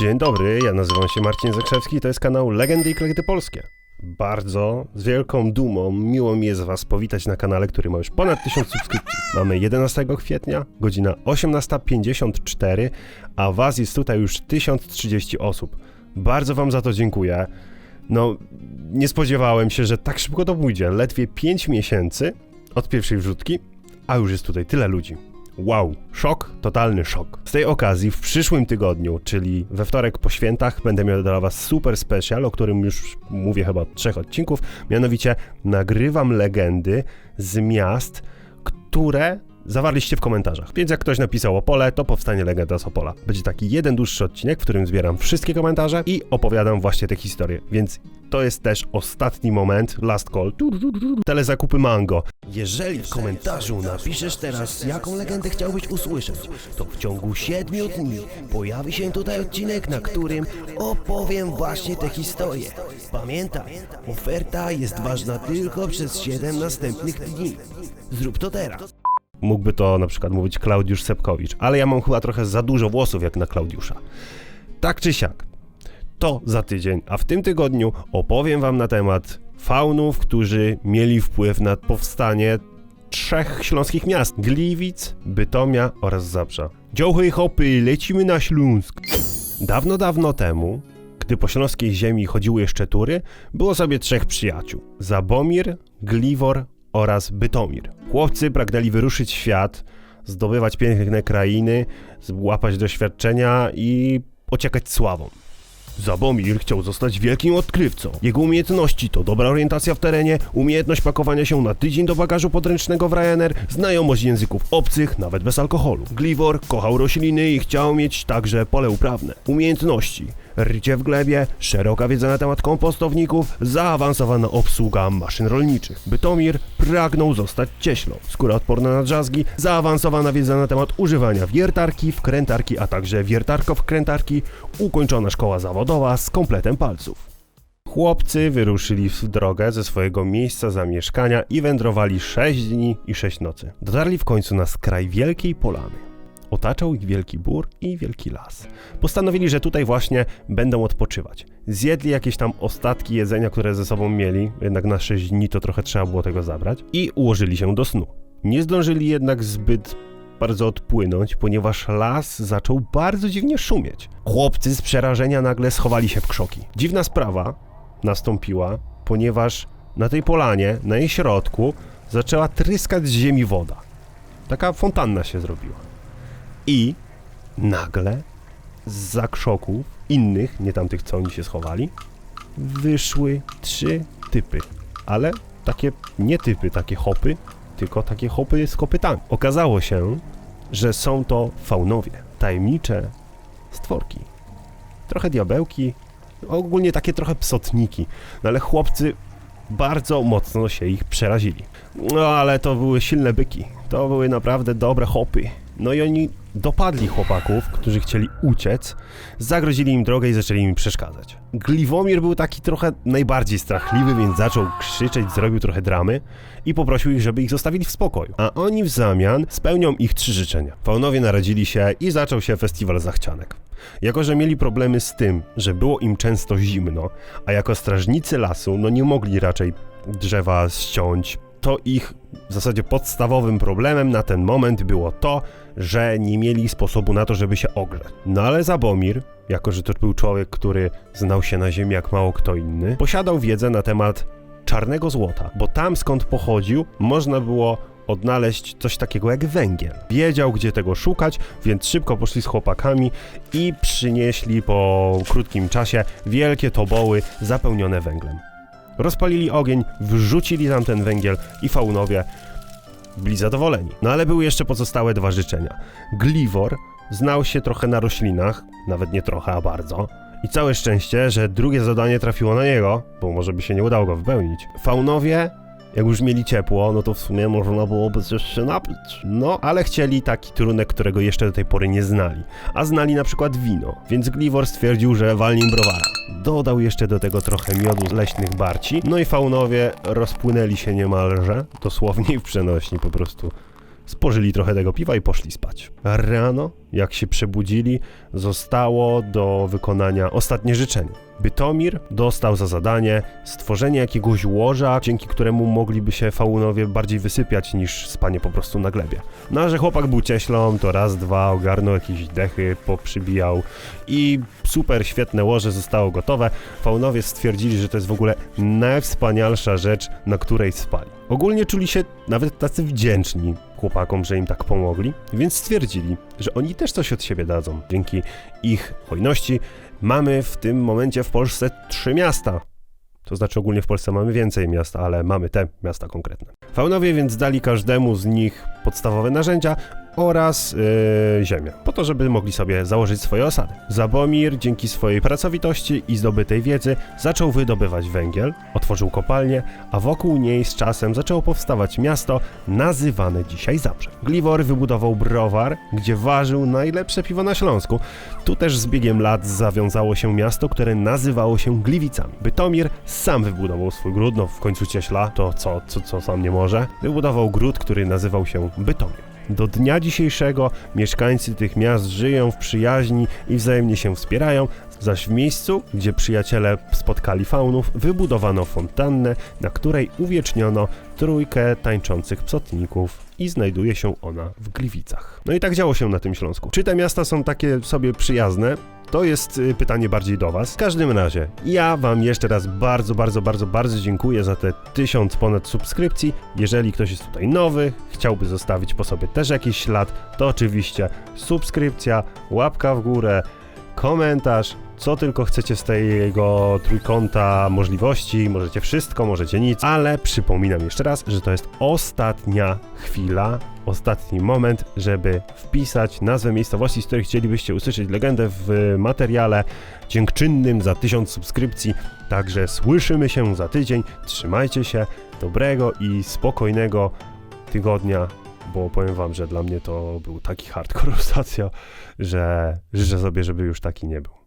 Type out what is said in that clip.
Dzień dobry, ja nazywam się Marcin Zakrzewski, to jest kanał Legendy i Klekty Polskie. Bardzo, z wielką dumą, miło mi jest Was powitać na kanale, który ma już ponad 1000 subskrypcji. Mamy 11 kwietnia, godzina 18.54, a Was jest tutaj już 1030 osób. Bardzo Wam za to dziękuję. No, nie spodziewałem się, że tak szybko to pójdzie. Ledwie 5 miesięcy od pierwszej wrzutki, a już jest tutaj tyle ludzi. Wow, szok, totalny szok. Z tej okazji w przyszłym tygodniu, czyli we wtorek po świętach, będę miał dla Was super special, o którym już mówię chyba od trzech odcinków. Mianowicie nagrywam legendy z miast, które zawarliście w komentarzach. Więc jak ktoś napisał Opole, to powstanie legenda z Opola. Będzie taki jeden dłuższy odcinek, w którym zbieram wszystkie komentarze i opowiadam właśnie te historie. Więc to jest też ostatni moment, last call. Telezakupy mango. Jeżeli w komentarzu napiszesz teraz, jaką legendę chciałbyś usłyszeć, to w ciągu 7 dni pojawi się tutaj odcinek, na którym opowiem właśnie tę historię. Pamiętaj, oferta jest ważna tylko przez 7 następnych dni. Zrób to teraz. Mógłby to na przykład mówić Klaudiusz Sepkowicz, ale ja mam chyba trochę za dużo włosów jak na Klaudiusza. Tak czy siak, to za tydzień, a w tym tygodniu opowiem wam na temat faunów, którzy mieli wpływ na powstanie trzech śląskich miast: Gliwic, Bytomia oraz Zabrza. Dziołchy hopy, lecimy na Śląsk. Dawno, dawno temu, gdy po śląskiej ziemi chodziły jeszcze tury, było sobie trzech przyjaciół: Zabomir, Gliwor oraz Bytomir. Chłopcy pragnęli wyruszyć świat, zdobywać piękne krainy, łapać doświadczenia i ociekać sławą. Zabomir chciał zostać wielkim odkrywcą. Jego umiejętności to dobra orientacja w terenie, umiejętność pakowania się na tydzień do bagażu podręcznego w Ryanair, znajomość języków obcych, nawet bez alkoholu. Gliwor kochał rośliny i chciał mieć także pole uprawne. Umiejętności rycie w glebie, szeroka wiedza na temat kompostowników, zaawansowana obsługa maszyn rolniczych. Bytomir pragnął zostać cieślą. Skóra odporna na drzazgi, zaawansowana wiedza na temat używania wiertarki, wkrętarki, a także wiertarko-wkrętarki, ukończona szkoła zawodowa z kompletem palców. Chłopcy wyruszyli w drogę ze swojego miejsca zamieszkania i wędrowali 6 dni i 6 nocy. Dotarli w końcu na skraj wielkiej polany. Otaczał ich wielki bór i wielki las. Postanowili, że tutaj właśnie będą odpoczywać. Zjedli jakieś tam ostatki jedzenia, które ze sobą mieli, jednak na 6 dni to trochę trzeba było tego zabrać, i ułożyli się do snu. Nie zdążyli jednak zbyt bardzo odpłynąć, ponieważ las zaczął bardzo dziwnie szumieć. Chłopcy z przerażenia nagle schowali się w krzoki. Dziwna sprawa nastąpiła, ponieważ na tej polanie, na jej środku, zaczęła tryskać z ziemi woda. Taka fontanna się zrobiła. I nagle z za krzoków innych, nie tamtych co oni się schowali, wyszły trzy typy. Ale takie nie typy, takie hopy, tylko takie hopy z kopytami. Okazało się, że są to faunowie, tajemnicze stworki. Trochę diabełki, ogólnie takie trochę psotniki, no ale chłopcy bardzo mocno się ich przerazili. No ale to były silne byki, to były naprawdę dobre hopy. No i oni dopadli chłopaków, którzy chcieli uciec, zagrozili im drogę i zaczęli im przeszkadzać. Gliwomir był taki trochę najbardziej strachliwy, więc zaczął krzyczeć, zrobił trochę dramy i poprosił ich, żeby ich zostawili w spokoju. A oni w zamian spełnią ich trzy życzenia. Faunowie naradzili się i zaczął się festiwal zachcianek. Jako, że mieli problemy z tym, że było im często zimno, a jako strażnicy lasu, no nie mogli raczej drzewa ściąć, to ich w zasadzie podstawowym problemem na ten moment było to, że nie mieli sposobu na to, żeby się ogrzeć. No ale Zabomir, jako że to był człowiek, który znał się na ziemi jak mało kto inny, posiadał wiedzę na temat czarnego złota, bo tam skąd pochodził, można było odnaleźć coś takiego jak węgiel. Wiedział, gdzie tego szukać, więc szybko poszli z chłopakami i przynieśli po krótkim czasie wielkie toboły zapełnione węglem. Rozpalili ogień, wrzucili tam ten węgiel i faunowie byli zadowoleni. No ale były jeszcze pozostałe dwa życzenia. Gliwor znał się trochę na roślinach, nawet nie trochę, a bardzo. I całe szczęście, że drugie zadanie trafiło na niego, bo może by się nie udało go wypełnić. Faunowie, jak już mieli ciepło, no to w sumie można byłoby coś się napić. No, ale chcieli taki trunek, którego jeszcze do tej pory nie znali. A znali na przykład wino, więc Gliwor stwierdził, że walnie browara. Dodał jeszcze do tego trochę miodu z leśnych barci, no i faunowie rozpłynęli się niemalże, dosłownie w przenośni po prostu spożyli trochę tego piwa i poszli spać. Rano, jak się przebudzili, zostało do wykonania ostatnie życzenie. Bytomir dostał za zadanie stworzenie jakiegoś łoża, dzięki któremu mogliby się faunowie bardziej wysypiać niż spanie po prostu na glebie. No a że chłopak był cieślą, to raz, dwa ogarnął jakieś dechy, poprzybijał i super świetne łoże zostało gotowe. Faunowie stwierdzili, że to jest w ogóle najwspanialsza rzecz, na której spali. Ogólnie czuli się nawet tacy wdzięczni chłopakom, że im tak pomogli, więc stwierdzili, że oni też coś od siebie dadzą. Dzięki ich hojności mamy w tym momencie w Polsce trzy miasta. To znaczy ogólnie w Polsce mamy więcej miast, ale mamy te miasta konkretne. Faunowie więc dali każdemu z nich podstawowe narzędzia oraz yy, ziemię, po to, żeby mogli sobie założyć swoje osady. Zabomir dzięki swojej pracowitości i zdobytej wiedzy zaczął wydobywać węgiel, otworzył kopalnię, a wokół niej z czasem zaczęło powstawać miasto nazywane dzisiaj Zabrze. Gliwor wybudował browar, gdzie ważył najlepsze piwo na Śląsku. Tu też z biegiem lat zawiązało się miasto, które nazywało się Gliwicami. Bytomir sam wybudował swój gród, no w końcu cieśla, to co, co, co sam nie może. Wybudował gród, który nazywał się Bytomir. Do dnia dzisiejszego mieszkańcy tych miast żyją w przyjaźni i wzajemnie się wspierają, zaś w miejscu, gdzie przyjaciele spotkali faunów, wybudowano fontannę, na której uwieczniono trójkę tańczących psotników i znajduje się ona w Gliwicach. No i tak działo się na tym Śląsku. Czy te miasta są takie sobie przyjazne? To jest y, pytanie bardziej do Was. W każdym razie, ja Wam jeszcze raz bardzo, bardzo, bardzo, bardzo dziękuję za te tysiąc ponad subskrypcji. Jeżeli ktoś jest tutaj nowy, chciałby zostawić po sobie też jakiś ślad, to oczywiście subskrypcja, łapka w górę, komentarz, co tylko chcecie z tego trójkąta możliwości, możecie wszystko, możecie nic, ale przypominam jeszcze raz, że to jest ostatnia chwila, ostatni moment, żeby wpisać nazwę miejscowości, z której chcielibyście usłyszeć legendę w materiale dziękczynnym za 1000 subskrypcji. Także słyszymy się za tydzień. Trzymajcie się, dobrego i spokojnego tygodnia, bo powiem wam, że dla mnie to był taki hardcore ostatnio, że życzę sobie, żeby już taki nie był.